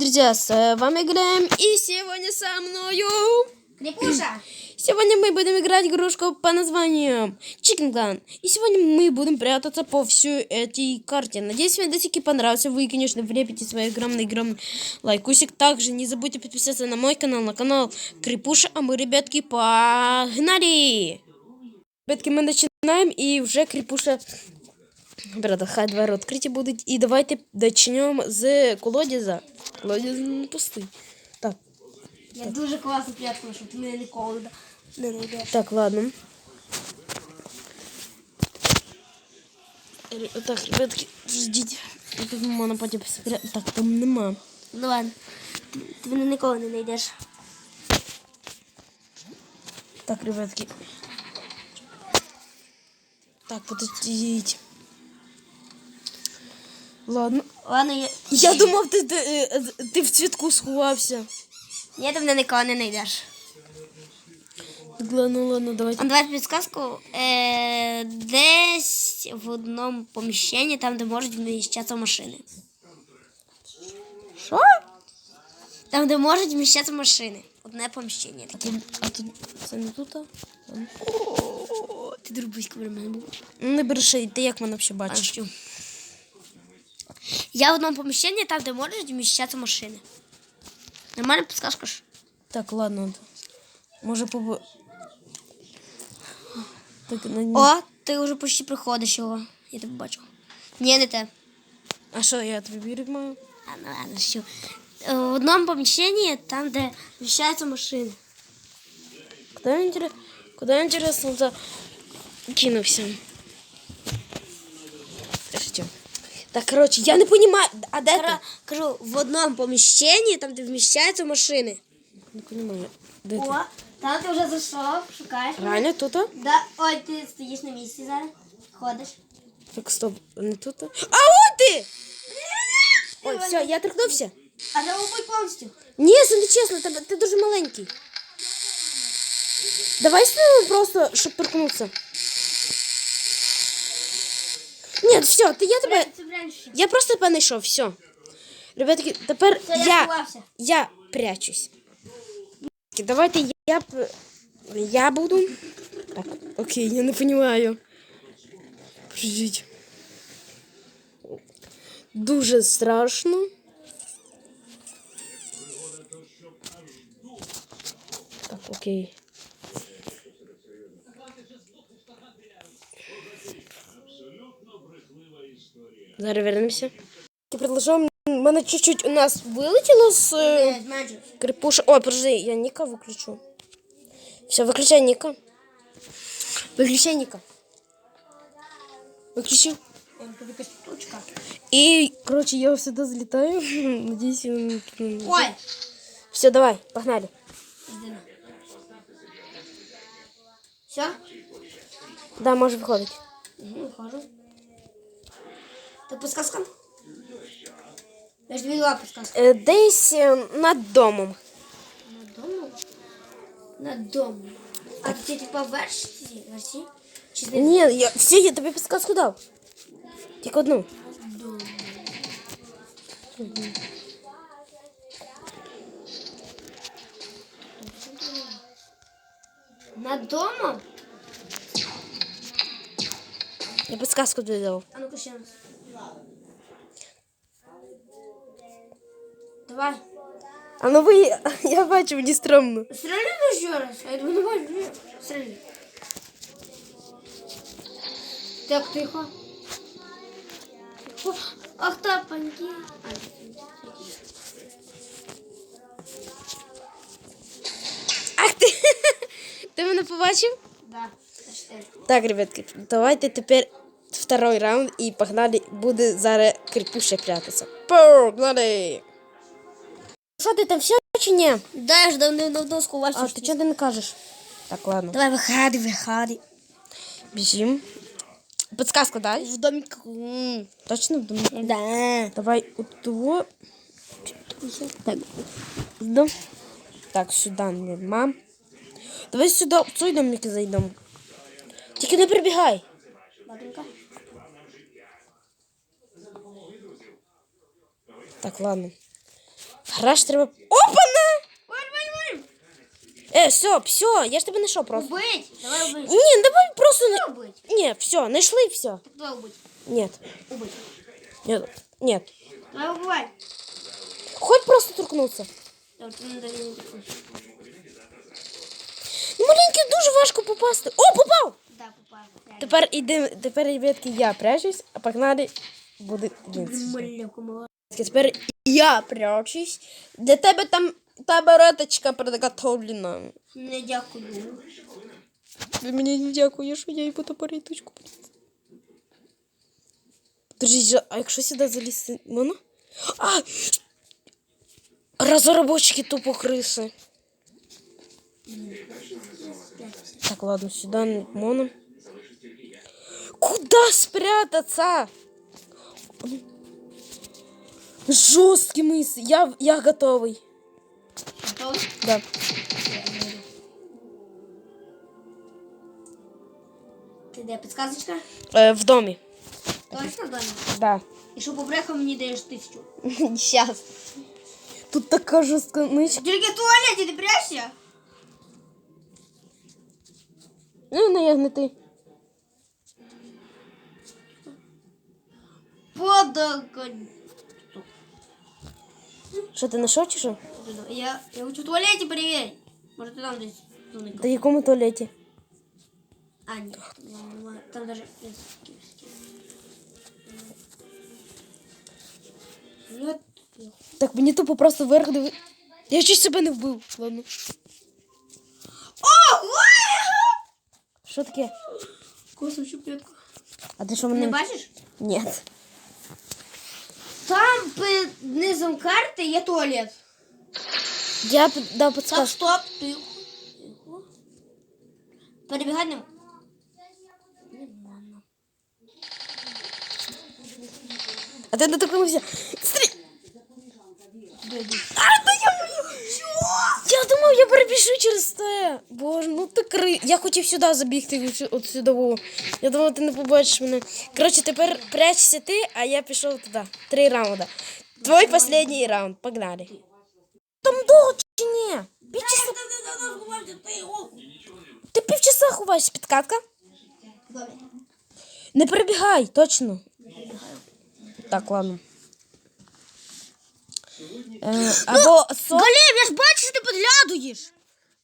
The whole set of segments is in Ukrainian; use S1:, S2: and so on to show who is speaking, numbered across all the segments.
S1: друзья, с вами играем и сегодня со мною...
S2: Крепуша!
S1: Сегодня мы будем играть игрушку по названию Chicken Gun. И сегодня мы будем прятаться по всей этой карте. Надеюсь, видосики понравился. Вы, конечно, влепите свой огромный-огромный лайкусик. Также не забудьте подписаться на мой канал, на канал Крепуша. А мы, ребятки, погнали! Ребятки, мы начинаем, и вже Крепуша... Брата, хай двері відкриті будуть. І давайте почнемо з колодязя. Колодязь не пустий. Так,
S2: Я дуже класно приятно, що ти мене ніколи не знайдеш.
S1: Так, ладно. Ре- Так, ребятки, ждіть. Тут можна потім спрятати. Так, там нема.
S2: Ну ладно. Ти, ти мене ніколи не знайдеш.
S1: Так, ребятки. Так, подождіть. Ладно.
S2: Ладно, я...
S1: Я думав, ти, ти, е, ти в цвітку сховався.
S2: Ні, ти мене ніколи не знайдеш.
S1: Так, ладно, ладно, давайте.
S2: А давай підсказку. Е, десь в одному поміщенні, там, де можуть вміщатися машини.
S1: Що?
S2: Там, де можуть вміщатися машини. Одне поміщення.
S1: А тут, а тут це не тут? а?
S2: Ти дурбисько при мене був.
S1: Не бреши, ти як мене взагалі бачиш?
S2: Бачу. Я в одному поміщенні, там, де можуть вміщатися машини. Нормальна підсказка ж?
S1: Так, ладно. Може побо... Так, на...
S2: О, ти вже почти приходиш його. Я тебе бачу. Ні, не те.
S1: А що, я тобі вірю маю?
S2: А, ну ладно, що. Е, В одному поміщенні, там, де вміщаються машини.
S1: Куда інтерес... Куда інтересно за... кинувся? Так, короче, я не понимаю, а де ти?
S2: Кара- Кажу, в одному поміщенні, там, де вміщаються машини.
S1: Не понимаю. Де ти?
S2: О, там ти вже зайшов, шукаєш. мене.
S1: Реально тут? а?
S2: Да. Ой, ти стоїш на місці зараз. Ходиш.
S1: Так, стоп, не тут? а? А от ти! Ой, все, я торкнувся.
S2: А треба бути повністю.
S1: Ні, це не чесно, ти, ти дуже маленький. Давай спробуємо просто, щоб торкнутися. Ні, все, ти я тебе. Я просто тебе знайшов, все. Ребятки, тепер
S2: Все, я
S1: я, прячусь. Давайте я, я буду. Так, окей, я не понимаю. Подождіть. Дуже страшно. Так, окей. Зараз вернемося. Я предложив, мене чуть-чуть у нас вилетіло з е,
S2: Зменшуєш.
S1: крепуша. Ой, подожди, я Ніка виключу. Все, виключай Ніка. Виключай Ніка. Выключил.
S2: Якась штучка.
S1: И, короче, я сюда залетаю. Надеюсь, он...
S2: Ой.
S1: Все, давай, погнали.
S2: Все?
S1: Да, можешь выходить.
S2: Угу, виходжу. Так підсказка? Я ж тобі дала підсказку.
S1: Е, Десь е, над домом.
S2: Над домом? Над домом. А ти типа версії? Версії? Чи ти
S1: Ні, я, все, я тобі підсказку дав. Тільки одну.
S2: дом? Над домом?
S1: Я підсказку тобі дав.
S2: А ну-ка ще раз. Давай.
S1: А ну ви, я бачу, мені стрьомно.
S2: Стріляй ще раз. Я думаю, не бачу. Стріляй. Так, тихо. Тихо. Ах, тапаньки. А,
S1: Ах ти! Ти мене побачив?
S2: Да.
S1: Так, ребятки, давайте тепер второй раунд і погнали. Буде зараз крепуше прятатися. Погнали! Що ти там все чи ні?
S2: Да, я ж давно сховався.
S1: А ти чого ти не кажеш? Так, ладно.
S2: Давай, виходи, виходи.
S1: Біжим. Подсказку дай.
S2: В домику.
S1: Точно в домі?
S2: Да.
S1: Давай от того. Так. Дом. Так, сюди нема. Давай сюди, в цей домик зайдемо. Тільки не прибігай.
S2: Ладненько.
S1: Так, ладно. Гараж треба. Опана!
S2: Валь, валь, валь!
S1: Е, все, все, я ж тебе знайшов просто.
S2: Убить! Давай убить.
S1: Ні, давай просто не.
S2: Убить.
S1: Ні, все, знайшли все.
S2: Давай убить.
S1: Нет,
S2: Убить.
S1: нет, нет.
S2: Давай убивай.
S1: Хоть просто торкнуться.
S2: Так, ти не дай мені таку.
S1: Ну, маленький дуже важко попасти. О, попав!
S2: Да, попав. Реально.
S1: Тепер іди, тепер, ребятки, я прячусь, а погнали буде він.
S2: Маленьку, мала.
S1: Тепер я прячусь. Для тебе там та бареточка приготовлена.
S2: Не дякую.
S1: Ти мені не дякуєш, що я їй буду бареточку. Подожди, а якщо сюди залізти, можна? А! Розробочки тупо криси. Так, ладно, сюда не можна. Куда спрятаться? Жесткий мыс. Я, я готовый.
S2: Готовий?
S1: Да.
S2: Ти де підсказочка?
S1: Э, в доме.
S2: Точно, Доня?
S1: Да.
S2: І що побрехав мені даєш тисячу.
S1: Сейчас. Тут така жорстка мишка.
S2: Тільки в туалеті ти прячься?
S1: Ну, наверное, ти.
S2: Подогонь.
S1: Що ти знайшов чи що?
S2: Я, я хочу в туалеті перевірити. Може ти там десь зуникав.
S1: Та якому туалеті?
S2: А, ні. Там даже... Нет.
S1: Так мені тупо просто диви. Я чуть себе не вбив. Ладно.
S2: Ого!
S1: Що таке?
S2: Косу щуплетку.
S1: А ти що
S2: Не
S1: мене?
S2: бачиш?
S1: Ні.
S2: Там під низом карти є туалет.
S1: Я п- дав
S2: Так,
S1: підсказку.
S2: стоп. Тихо. Тихо. Перебігай ним.
S1: А ти дотикнувся. Стрій! Я думав, Я перебіжу через те. Боже, ну ти кри. Я хотів сюди забігти от сю- от сюди. Я думав, ти не побачиш мене. Коротше, тепер прячься ти, а я пішов туди. Три раунда. Твой останній раунд. Погнали. Там довго чи ні? Півчаса. Ти півчаса ховаєшся, підкатка? Не перебігай, точно. Так, ладно. Е, або со...
S2: Галім, я ж бачу, що ти підглядуєш.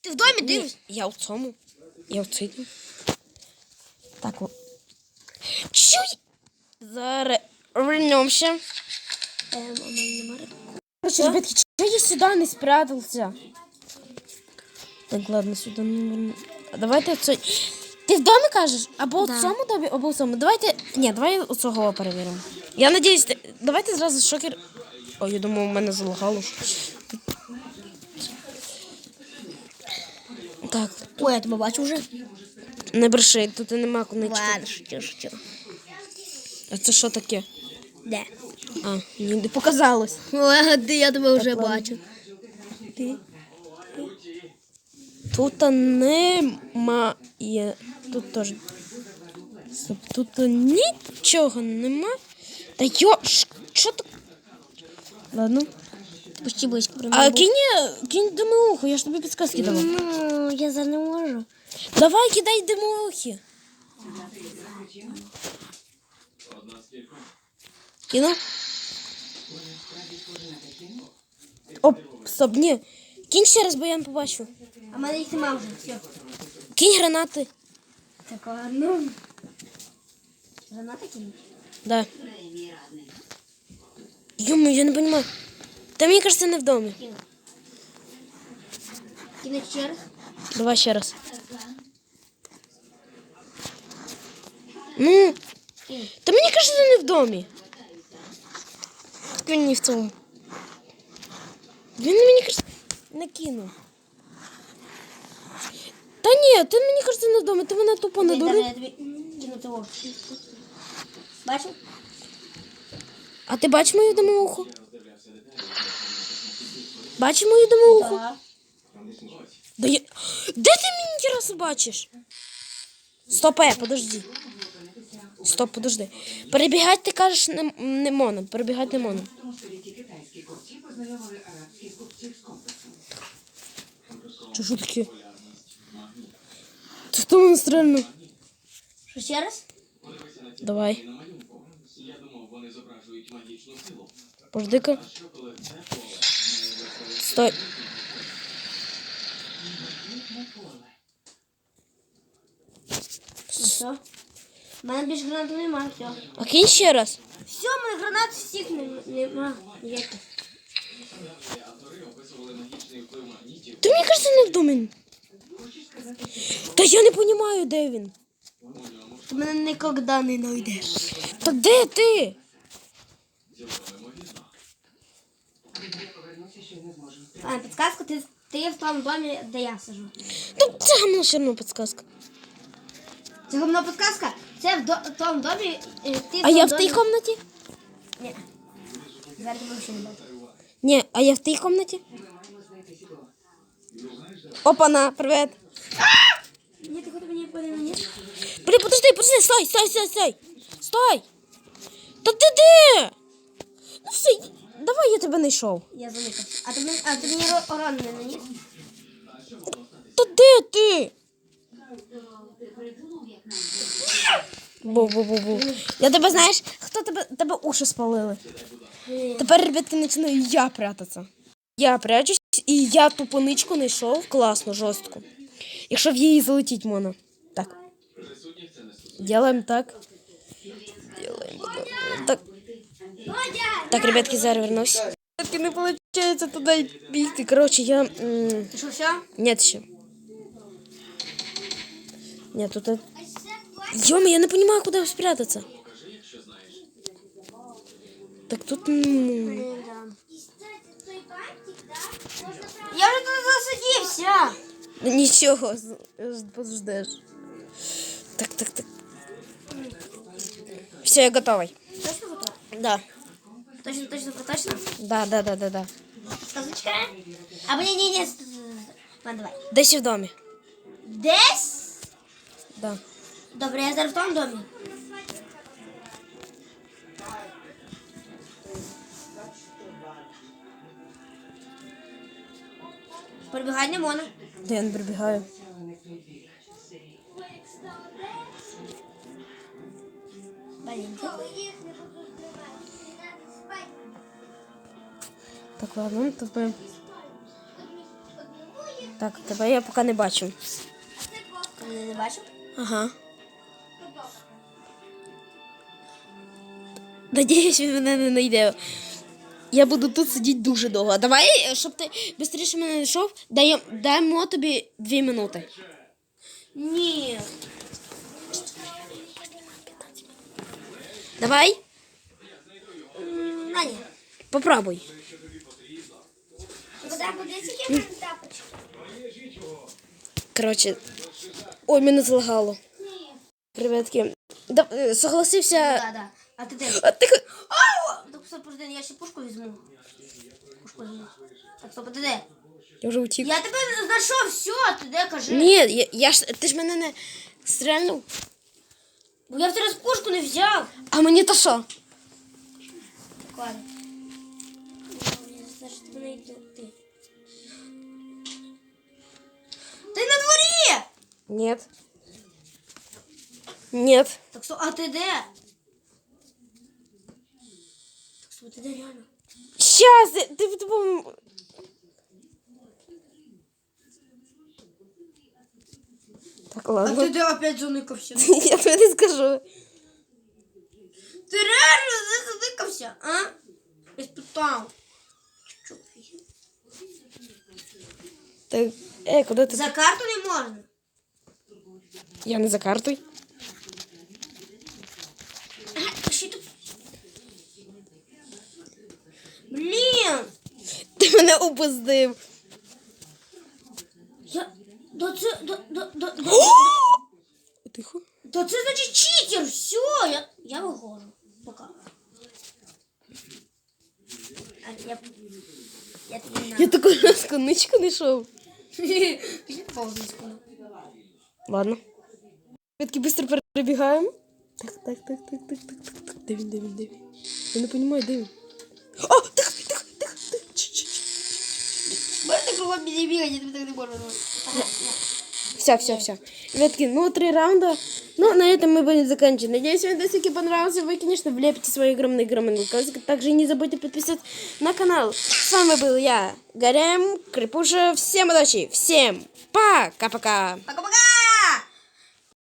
S2: Ти в домі дивишся.
S1: я в цьому. Я в цьому. Так. о. Чуй! Зараз вернемся. Короче, ребятки, чего я сюда не спрятался? Так, ладно, сюда не верну. А Давайте в цей... Ти в домі кажеш? Або
S2: Да.
S1: в цьому домі, або в цьому. Давайте. Ні, давай у цього перевіримо. Я надіюсь, ти- давайте зразу шокер. Ой, я думав, у мене залагало. Так,
S2: Ой, я тебе бачу вже.
S1: не бреши, тут нема конечки.
S2: Ладно, шучу, шучу.
S1: А це що таке?
S2: Де?
S1: А, ні, не показалось.
S2: Ой, де я тебе вже
S1: ладно.
S2: бачу. Ти?
S1: Тут немає. Тут теж. Тут нічого нема. Та йо, що так? Ладно.
S2: Почти близько.
S1: А кинь, кинь димоуху, я ж тобі підказки давав.
S2: Ну, я зараз не можу.
S1: Давай, кидай димоухи. Кину? Оп, стоп, ні. Кинь ще раз, бо я не побачу.
S2: А в мене їх нема вже. Все.
S1: Кинь гранати.
S2: Так, ладно. Граната кинуть?
S1: Да. Йому, я не понимаю. Та мені кажется, не в домі.
S2: Кинуть. Ще раз.
S1: Давай ще раз. Ну, та мені кажется, не в домі. Він не в цьому. Він мені кажется, не кинув. Та ні, ти мені кажется, не в домі, ти мене тупо не
S2: Дай,
S1: дури.
S2: дай, я тобі кину того. Бачив?
S1: А ти бачиш мою домовуху? Бачиш мою домовуху?
S2: Так.
S1: Да я... Де ти мені раз бачиш? Стоп, е, подожди. Стоп, подожди. Перебігати ти кажеш не, не можна. Перебігати не можна. Чи що таке? Це хто мене стрельнув?
S2: Що ще раз?
S1: Давай. Пожди-ка. Стой.
S2: Ну що? У мене більше гранат немає, все.
S1: А кинь ще раз.
S2: Все, у мене гранат всіх нема.
S1: Ти мені кажется, не вдомен. Та я не розумію, де він.
S2: Ти мене ніколи не знайдеш.
S1: Та де ти?
S3: Я повернуся, що не зможу.
S2: А, підказка, ти, ти в тому домі, де я сижу.
S1: Та це гамно все одно підсказка.
S2: Це головна підказка? Це в, до, в тому домі, е, ти в
S1: А я в тій комнаті?
S2: Ні. Зараз тебе ще не.
S1: Ні, а я в тій комнаті? Опана, привіт.
S2: Ні, ти хоч мені подивись, ні?
S1: Блін, подожди, подожди, стой, стой, стой, стой. Стой. Та ти де? Ну все, давай я тебе знайшов.
S2: Я заникався. А ти, мені- а ти мені ро- урон не наніс?
S1: Та де ти? Бу-бу-бу-бу. Я тебе знаєш, хто тебе, тебе уші спалили? Тепер, ребятки, починаю я прятатися. Я прячусь, і я ту поничку знайшов класно, жорстко. Якщо в її залетіть можна. Так. Делаем так. Так. Так, ребятки, зараз вернусь. Ребятки, не виходить туди бігти. Коротше, я...
S2: що, все?
S1: Нет еще. Нет, тут... Ёма, я не понимаю, куда спрятаться. Так тут...
S2: Я вже тут засидівся.
S1: ну, Ничего, подождешь. Так, так, так. Все, я готовый. Да.
S2: Точно, точно, точно.
S1: Да, да, да, да, да.
S2: Сказочка? Або ні, ні, ні. Ладно, давай.
S1: Десь в домі.
S2: Десь?
S1: Да.
S2: Добре, я зараз в тому домі. Прибігати не можна.
S1: Де я не прибігаю.
S2: Блін.
S1: Так, ладно, ну, тебе... Так, тебе я поки не бачу.
S2: Ти мене не бачив?
S1: Ага. Надіюсь, він мене не знайде. Я буду тут сидіти дуже довго. Давай, щоб ти швидше мене знайшов, дай, даємо тобі дві минути.
S2: Ні.
S1: Давай,
S2: М, На ні.
S1: попробуй. Коротше. Ой, мене залагало. Привітки. Да, е, согласився.
S2: Да, да. А ти де?
S1: А ти...
S2: Так все, подожди, я ще пушку візьму. Пушку візьму. Так, стоп, а ти де?
S1: Я вже утік.
S2: Я тебе знайшов, все, ти де, кажи.
S1: Ні, я, я ж, ти ж мене не стрельнув.
S2: Бо я в тебе пушку не взяв.
S1: А мені то що?
S2: Ладно. Значить, мене йде ти. Ты на дворе!
S1: Нет. Нет.
S2: Так что, а ты где? Так что, а ты где реально?
S1: Сейчас, ты, ты, ты, по-моему... Так, ладно.
S2: А ты да, опять заныкался.
S1: Я тебе скажу.
S2: Ты реально заныкался, а? Испытал.
S1: Так, е, куди ти?
S2: За карту не можна.
S1: Я не за картою.
S2: Тут? Блін!
S1: Ти мене упустив.
S2: Я... Да це... Да, да, да, да,
S1: Тихо.
S2: да це значить читер, все, я, я виходжу. Пока. А, я... Я не
S1: Я таку раз коничку знайшов. Ладно. Таки быстро перебігаємо. Так, так, так, так, так, так, так, так. Де він, де він, де він? Я не розумію, де він. О, тихо, тихо, тихо, тихо. Ч,
S2: кругом меня бегать, я так не можу.
S1: Все, все, все. Ребятки, ну три раунда. Ну, на этом мы будем заканчивать. Надеюсь, вам видосики понравился. Вы, конечно, влепите свой огромный огромный лайк. Также не забудьте подписаться на канал. С вами был я, Гарем, Крепуша. Всем удачи, всем пока-пока.
S2: Пока-пока!